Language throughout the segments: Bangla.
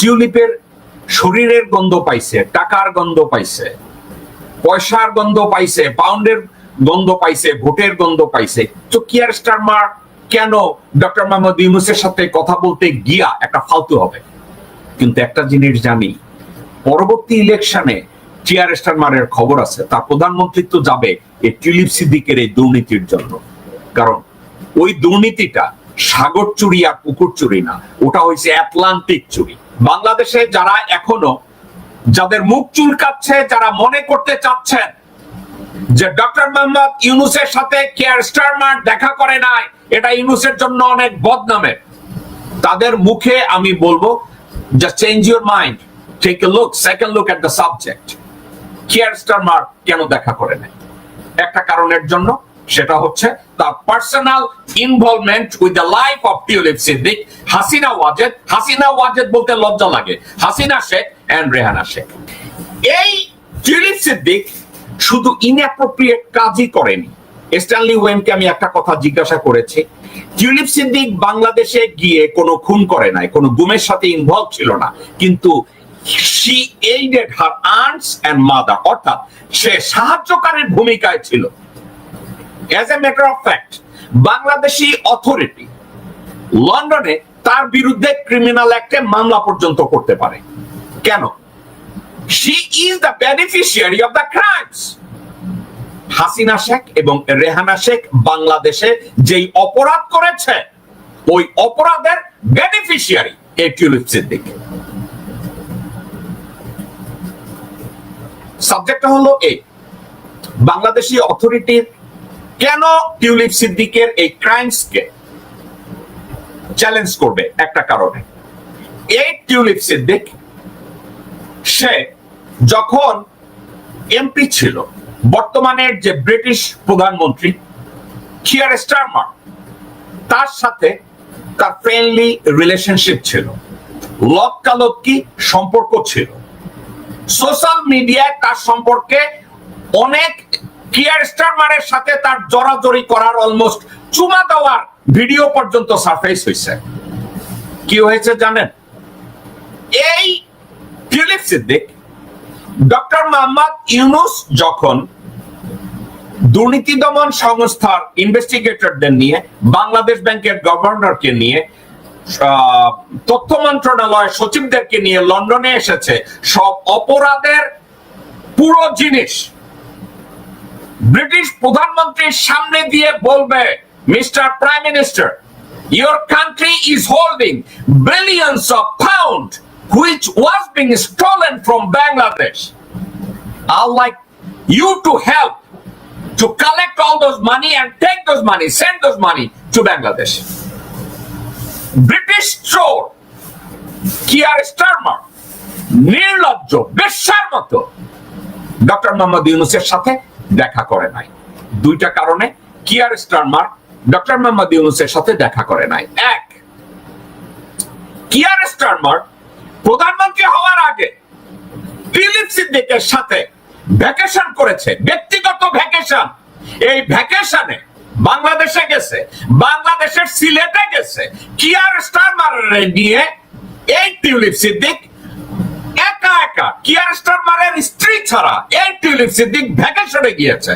টিউলিপের শরীরের গন্ধ পাইছে, টাকার গন্ধ পাইছে, পয়সার গন্ধ পাইছে পাউন্ডের গন্ধ পাইছে, ভোটের গন্ধ পাইছে। তো কিয়ার স্টারমার কেন ডক্টর মোহাম্মদ ইউনুসের সাথে কথা বলতে গিয়া একটা ফালতু হবে? কিন্তু একটা জিনিস জানি, পরবর্তী ইলেকশনে টিআর স্টারমারের খবর আছে তার প্রধানমন্ত্রিত্ব যাবে এই টিউলিপ সিদ্দিকের এই দুর্নীতির জন্য। কারণ ওই দুর্নীতিটা সাগর চুরি আর পুকুর চুরি না, ওটা হয়েছে আটলান্টিক চুরি। বাংলাদেশে যারা এখনও যাদের মুখ চুলকাচ্ছে, যারা মনে করতে চাচ্ছেন যে ডক্টর মোহাম্মদ ইউনুসের সাথে কেয়ার স্টারমার দেখা করে নাই, এটা ইউনুসের জন্য অনেক বদনামের। তাদের মুখে আমি বলব just change your mind take a look second look at the subject Keir Starmer কেন দেখা করে নাই? একটা কারণের জন্য সেটা হচ্ছে তার personal involvement with the life of Tulip Siddiq Hasina Wajed Hasina Wajed বলতে লজ্জা লাগে হাসিনা শেখ এন্ড রেহানা শেখ এই টিউলিপ সিদ্দিক শুধু ইনঅ্যাপ্রোপ্রিয়েট কাজই করেনি। স্ট্যানলি ওয়েনকে আমি একটা কথা জিজ্ঞাসা করেছি টিউলিপ সিদ্দিক বাংলাদেশে গিয়ে কোনো খুন করে নাই, কোনো গুমের সাথে ইনভলভ ছিল না, কিন্তু she aided her aunts and mother অর্থাৎ সে সাহায্যকারীর ভূমিকায় ছিল। As a matter of fact Bangladeshi authority লন্ডনে তার বিরুদ্ধে ক্রিমিনাল অ্যাক্টে মামলা পর্যন্ত করতে পারে। কেন? She is the beneficiary of the crimes Hasina Sheikh এবং রেহানা শেখ বাংলাদেশে যেই অপরাধ করেছে, ওই অপরাধের বেনিফিশিয়ারি এই টিউলিপ সিদ্দিক। সাবজেক্টটা হলো এই বাংলাদেশি অথরিটির কেন টিউলিপ সিদ্দিকের এই ক্রাইমসকে চ্যালেঞ্জ করবে? একটা কারণে। এই টিউলিপ সিদ্দিক, সে যখন এমপি ছিল বর্তমানের যে ব্রিটিশ প্রধানমন্ত্রী কিয়ার স্টারমার তার সাথে তার ফ্রেন্ডলি রিলেশনশিপ ছিল। লক্কালক্কি সম্পর্ক ছিল। সোশ্যাল মিডিয়ায় তার সম্পর্কে অনেক কিয়ার স্টারমারের সাথে তার জড়াজড়ি করার অলমোস্ট চুমা দেওয়ার ভিডিও পর্যন্ত সারফেস হয়েছে কি হয়েছে জানেন? এই টিউলিপ সিদ্দিক ডক্টর মোহাম্মদ ইউনুস যখন দুর্নীতি দমন সংস্থার ইনভেস্টিগেটরদের নিয়ে, বাংলাদেশ ব্যাংকের গভর্নরকে নিয়ে তথ্য মন্ত্রণালয়ের সচিবদেরকে নিয়ে লন্ডনে এসেছে, সব অপরাধের পুরো জিনিস ব্রিটিশ প্রধানমন্ত্রীর সামনে দিয়ে বলবে mister prime minister your country is holding billions of pound which was being stolen from Bangladesh. I'd like you to help to collect all those money and take those money, send those money to Bangladesh. British চোর কিয়ার স্টারমার নির্লজ্জ বেশ্যার মতো ডক্টর মোহাম্মদ ইউনুসের সাথে দেখা করে নাই। দুইটা কারণে কিয়ার স্টারমার ডক্টর মোহাম্মদ ইউনুসের সাথে দেখা করে নাই। এক কিয়ার স্টারমার প্রধানমন্ত্রী হওয়ার আগে দিলীপ সিদ্দিকের সাথে ভ্যাকেশন করেছে, ব্যক্তিগত ভ্যাকেশন। এই ভ্যাকেশনে বাংলাদেশে গেছে, বাংলাদেশের সিলেটে গেছে। কিয়ার স্টারমারের নিয়ে এই টিউলিপ সিদ্দিক একা একা কিয়ার স্টারমারের স্ত্রী ছাড়া। এই টিউলিপ সিদ্দিক ভ্যাকেশনে গিয়েছে।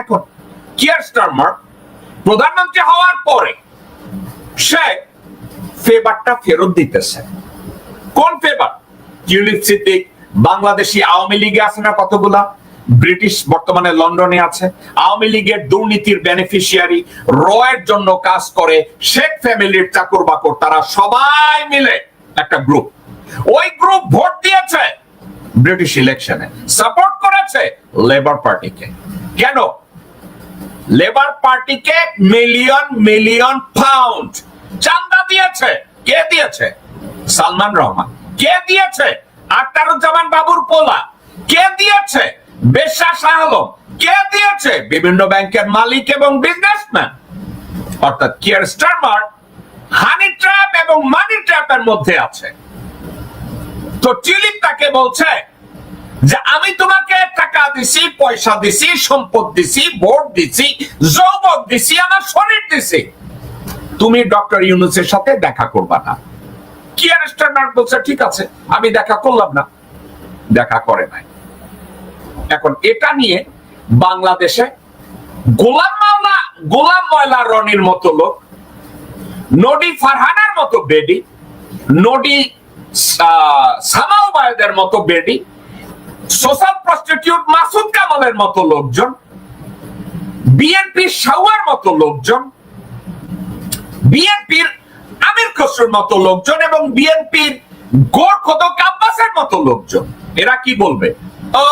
এখন কিয়ার স্টারমার প্রধানমন্ত্রী হওয়ার পরে সে ফেভারটা ফেরত দিতেছে। কোন ফেভার? টিউলিপ সিদ্দিক, বাংলাদেশি আওয়ামী লীগে আছে না কতগুলা? ব্রিটিশ বর্তমানে লন্ডনে আছে। আওয়ামী লীগের দুর্নীতির বেনিফিশিয়ারি রয়ের জন্য কাজ করে শেখ ফ্যামিলির চাকর বাকর তারা সবাই মিলে একটা গ্রুপ ওই গ্রুপ ভোট দিয়েছে ব্রিটিশ ইলেকশনে সাপোর্ট করেছে লেবার পার্টিকে কেন? লেবার পার্টিকে মিলিয়ন মিলিয়ন পাউন্ড চান্দা দিয়েছে। কে দিয়েছে? সালমান রহমান। কে দিয়েছে? আখতারুজ্জামান বাবুর পোলা। কে দিয়েছে? বেশা আলম। কে দিয়েছে? বিভিন্ন ব্যাংকের মালিক এবং বিজনেসম্যান অর্থাৎ কিয়ার স্টারমার হানি ট্র্যাপ এবং মানি ট্র্যাপের মধ্যে আছে। তো টিউলিপ তাকে বলছে যে, আমি তোমাকে টাকা দিছি, পয়সা দিছি, সম্পদ দিছি, ভোট দিছি, যৌবক দিছি, আমার শরীর দিছি। তুমি ডক্টর ইউনুসের সাথে দেখা করবা না। কিয়ার স্টারমার বলছে, ঠিক আছে, আমি দেখা করলাম না। দেখা করে নাই। এখন এটা নিয়ে বাংলাদেশে গোলাম মাওলা, গোলাম ময়লা রনির মতো লোক নডি ফারহানের মতো বেডি নডি সামাও বায়দের মতো বেডি, সোশ্যাল প্রস্টিটিউট মাসুদ কামালের মতো লোকজন বিএনপির সাউয়ার মতো লোকজন বিএনপির আমির খসরুর মতো লোকজন এবং বিএনপির গোর খোদক আব্বাসের মতো লোকজন। এরা কি বলবে? ও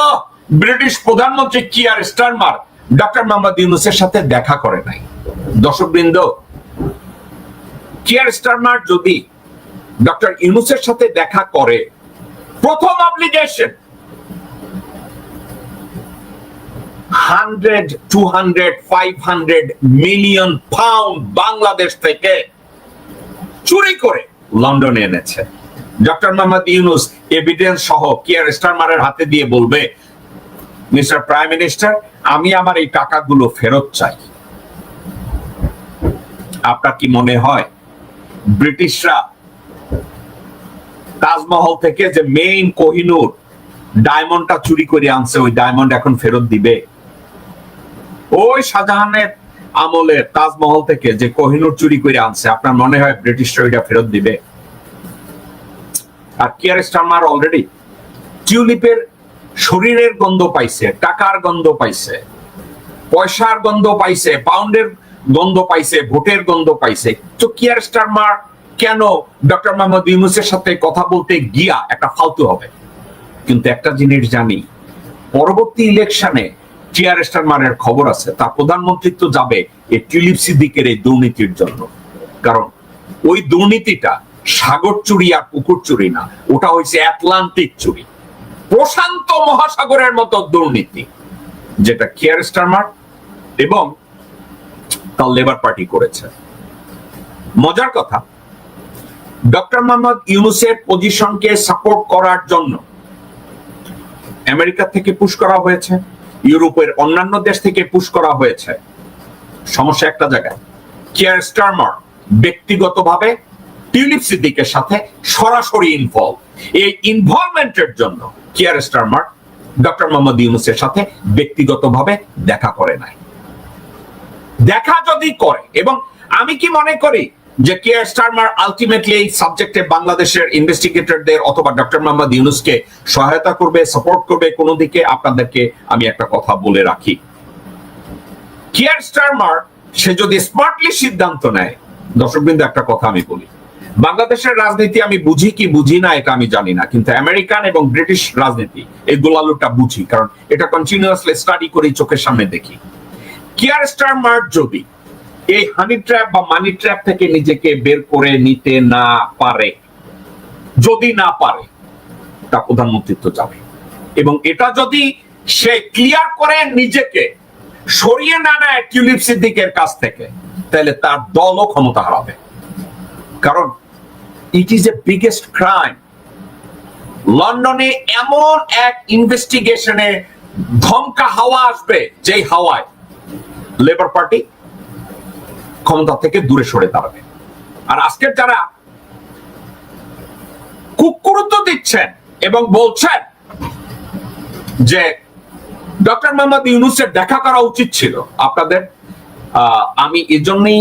ব্রিটিশ প্রধানমন্ত্রী কিয়ার স্টারমার ডক্টর মোহাম্মদ ইউনুসের সাথে দেখা করে নাই। দর্শকবৃন্দ কিয়ার স্টারমার যদি ডক্টর ইউনুসের সাথে দেখা করে, প্রথম obligation hundred two hundred five hundred million pound Bangladesh থেকে চুরি করে লন্ডনে এনেছে। ডক্টর মোহাম্মদ ইউনুস এভিডেন্স সহ কিয়ার স্টারমারের হাতে দিয়ে বলবে মিস্টার প্রাইম মিনিস্টার আমি আমার এই টাকাগুলো ফেরত চাই। আপনার কি মনে হয় ব্রিটিশরা তাজমহল থেকে যে মেইন কোহিনুর ডায়মন্ডটা চুরি করে আনছে, ওই ডায়মন্ড এখন ফেরত দিবে। ওই শাহজাহানের আমলে তাজমহল থেকে যে কোহিনুর চুরি করে আনছে, আপনার মনে হয় ব্রিটিশরা ওইটা ফেরত দিবে? আর কিয়ার স্টারমার অলরেডি টিউলিপের শরীরের গন্ধ পাইছে, টাকার গন্ধ পাইছে, পয়সার গন্ধ পাইছে পাউন্ডের গন্ধ পাইছে, ভোটের গন্ধ পাইছে। তো কিয়ার স্টারমার কেন ডক্টর মোহাম্মদ ইউনুসের সাথে কথা বলতে গিয়া একটা ফালতু হবে? কিন্তু একটা জিনিস জানি, পরবর্তী ইলেকশনে টিআর স্টারমারের খবর আছে তার প্রধানমন্ত্রিত্ব যাবে এই টিউলিপ সিদ্দিকের এই দুর্নীতির জন্য। কারণ ওই দুর্নীতিটা সাগর চুরি আর পুকুর চুরি না, ওটা হয়েছে আটলান্টিক চুরি। প্রশান্ত মহাসাগরের মতো দুর্নীতি, যেটা কেয়ার স্টারমার এবং তার লেবার পার্টি করেছে। মজার কথা ডক্টর মোহাম্মদ ইউনুসের পজিশনকে সাপোর্ট করার জন্য আমেরিকা থেকে পুশ করা হয়েছে, ইউরোপের অন্যান্য দেশ থেকে পুশ করা হয়েছে। সমস্যা একটা জায়গায় কেয়ার স্টারমার ব্যক্তিগতভাবে টিউলিপ সিদ্দিকের সাথে সরাসরি ইনভলভ এই ইনভলভমেন্টের জন্য কেয়ার স্টারমার ডক্টর মোহাম্মদ ইউনুসের সাথে ব্যক্তিগতভাবে দেখা করে নাই। দেখা যদি করে, এবং আমি কি মনে করি যে কেয়ার স্টারমার আলটিমেটলি এই সাবজেক্টে বাংলাদেশের ইনভেস্টিগেটরদের অথবা ডক্টর মোহাম্মদ ইউনুসকে সহায়তা করবে সাপোর্ট করবে, কোনো দিকে আপনাদেরকে আমি একটা কথা বলে রাখি। কেয়ার স্টারমার, সে যদি স্মার্টলি সিদ্ধান্ত নেয়, দর্শকবৃন্দ, একটা কথা আমি বলি। বাংলাদেশের রাজনীতি আমি বুঝি কি বুঝি না, এটা আমি জানি না, কিন্তু আমেরিকান এবং ব্রিটিশ রাজনীতি এই গোলালুটা বুঝি, কারণ এটা কন্টিনিউয়াসলি স্টাডি করি চোখের সামনে দেখি। কিয়ার স্টারমার যদি এই হানি ট্র্যাপ বা মানি ট্র্যাপ থেকে নিজেকে বের করে নিতে না পারে, যদি না পারে, তা প্রধানমন্ত্রিত্ব যাবে এবং এটা যদি সে ক্লিয়ার করে নিজেকে, সরিয়ে না নেয় টিউলিপ সিদ্দিকের কাছ থেকে, তাহলে তার দলও ক্ষমতা হারাবে। কারণ it is a biggest crime লন্ডনে এমন এক ইনভেস্টিগেশনে ধমকা হাওয়া আসবে, যেই হাওয়ায় লেবার পার্টি ক্ষমতা থেকে দূরে সরে দাঁড়াবে। আর আজকের যারা খুব গুরুত্ব দিচ্ছেন এবং বলছেন যে ডক্টর মোহাম্মদ ইউনুসের দেখা করা উচিত ছিল, আপনাদের আমি এজন্যই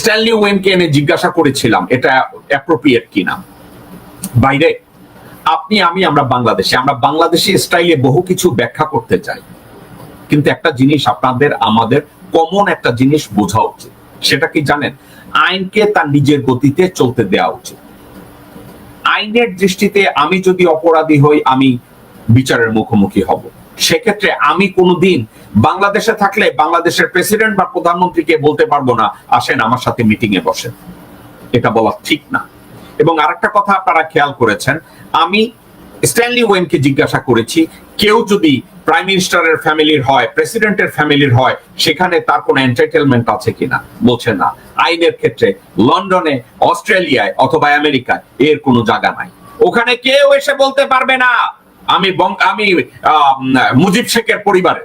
স্ট্যানলি ওয়েনকে এনে জিজ্ঞাসা করেছিলাম, এটা অ্যাপ্রোপ্রিয়েট কিনা। বাইরে, আপনি, আমি, আমরা বাংলাদেশে, আমরা বাংলাদেশি স্টাইলে বহু কিছু ব্যাখ্যা করতে চাই। কিন্তু একটা জিনিস আপনাদের, আমাদের কমন একটা জিনিস বোঝা উচিত। সেটা কি জানেন? আইনকে তার নিজের গতিতে চলতে দেওয়া উচিত। আইনের দৃষ্টিতে আমি যদি অপরাধী হই, আমি বিচারের মুখোমুখি হব। সেক্ষেত্রে আমি কোনোদিন বাংলাদেশে থাকলে বাংলাদেশের প্রেসিডেন্ট বা প্রধানমন্ত্রীকে বলতে পারব না, আসেন আমার সাথে মিটিং এ বসেন। এটা বলা ঠিক না। এবং আরেকটা কথা আপনারা খেয়াল করেছেন, আমি স্ট্যানলি ওয়েনকে জিজ্ঞাসা করেছি, কেউ যদি প্রাইম মিনিস্টারের ফ্যামিলির হয় প্রেসিডেন্টের ফ্যামিলির হয়, সেখানে তার কোনো এন্টারটেনমেন্ট আছে কিনা? বলছে না। আইনের ক্ষেত্রে লন্ডনে, অস্ট্রেলিয়ায় অথবা আমেরিকায় এর কোনো জায়গা নাই। ওখানে কেউ এসে বলতে পারবে না। আমি আমি মুজিব শেখের পরিবারে।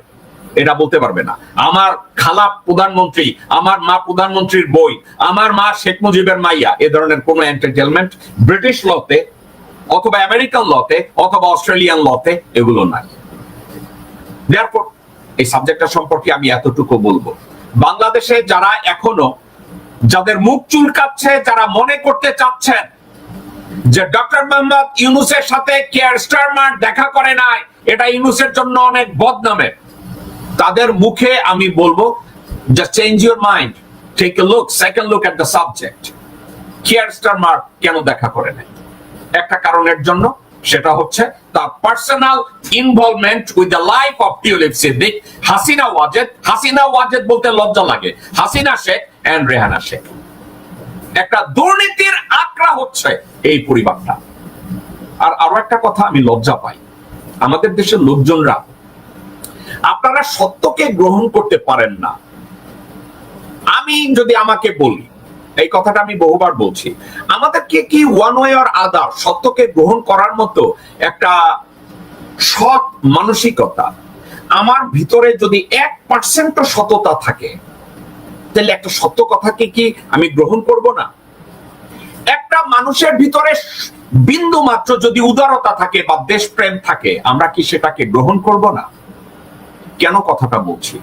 এটা বলতে পারবে না। আমার খালা প্রধানমন্ত্রী, আমার মা প্রধানমন্ত্রীর বই, আমার মা শেখ মুজিবের মাইয়া, এ ধরনের কোন এন্টারটেনমেন্ট ব্রিটিশ লতে অথবা আমেরিকান লতে অথবা অস্ট্রেলিয়ান লতে এগুলো নাই। Therefore, এই সাবজেক্টটা সম্পর্কে আমি এতটুকু বলব। বাংলাদেশে যারা এখনও যাদের মুখ চুলকাচ্ছে যারা মনে করতে চাচ্ছেন যে ডক্টর মোহাম্মদ ইউনুসের সাথে কেয়ার স্টারমার দেখা করে নাই এটা ইউনুসের জন্য অনেক বদনামে। তাদের মুখে আমি বলব just change your mind take a look second look at the subject Keir Starmer কেন দেখা করে নাই? একটা কারণের জন্য সেটা হচ্ছে তার personal involvement with the life of Tulip Siddiq Hasina Wajed Hasina Wajed বলতে লজ্জা লাগে হাসিনা শেখ এন্ড রেহানা শেখ একটা দুর্নীতির আকড়া হচ্ছে এই পরিবারটা। আর আরও একটা কথা আমি লজ্জা পাই, আমাদের দেশের লোকজনরা, আপনারা সত্যকে গ্রহণ করতে পারেন না। আমি যদি আমাকে বলি এই কথাটা আমি বহুবার বলছি। আমাদেরকে কি ওয়ান ওয়ে অর আদার সত্যকে গ্রহণ করার মতো একটা সৎ মানসিকতা, আমার ভিতরে যদি এক পার্সেন্ট সততা থাকে, তাহলে একটা সত্য কথাকে কি আমি গ্রহণ করব না? একটা মানুষের ভিতরে বিন্দু মাত্র যদি উদারতা থাকে বা দেশপ্রেম থাকে, আমরা কি সেটাকে গ্রহণ করব না? কেন কথাটা বলছি?